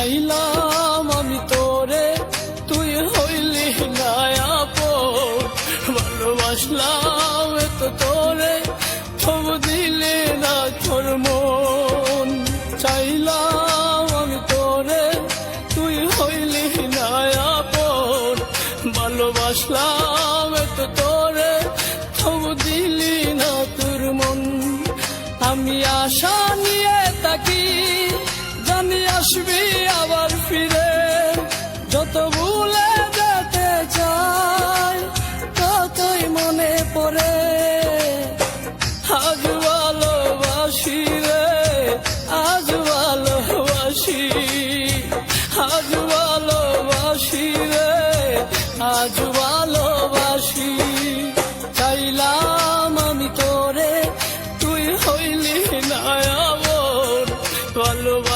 চাইলাম আমি তোরে, তুই হইলি না আপন ভালোবাসলাম তো তোরে থব দিলে না তোর মন। চাইলাম আমি তোরে, তুই হইলি না আপন ভালোবাসলাম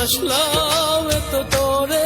ভালোবাসলাম তো তোরে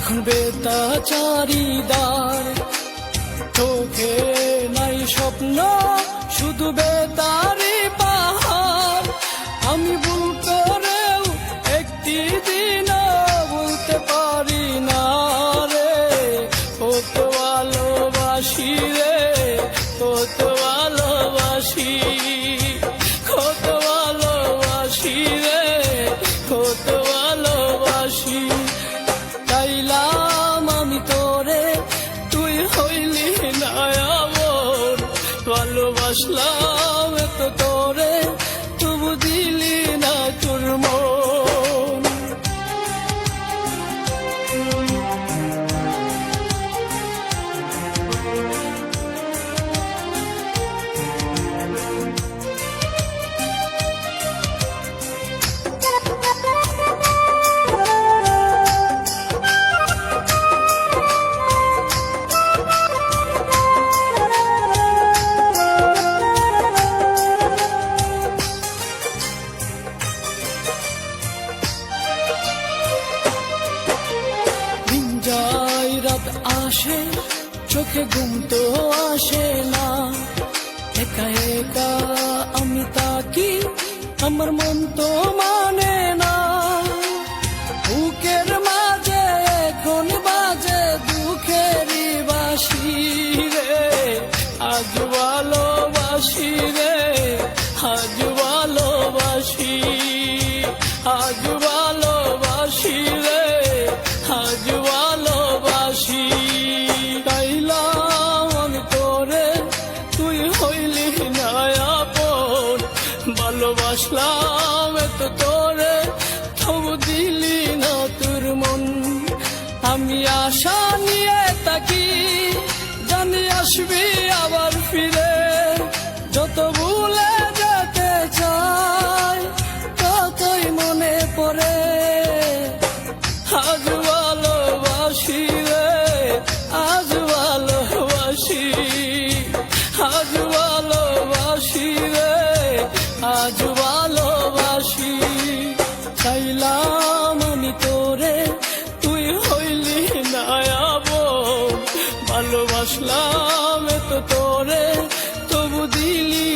এখন বেতাচারিদার। চোখে নাই স্বপ্ন, শুধু বেতারি পাহাড়। আমি ভুল করেও একটি দিন বলতে পারি না রে। কত ভালোবাসি রে, কত ভালোবাসি। কত ভালোবাসি রে, কত ভালোবাসলাম তো আসে চোখে ঘুম তো আসে না। একা একা আমি তাকি আমার মন তো মানে ভুলে যেতে চাই, ততই মনে পড়ে। আজ রে, আজ ভালোবাসি রে, আজ ভালোবাসি। তোরে, তুই হইলি না ভালোবাসলাম তো তোরে দিলি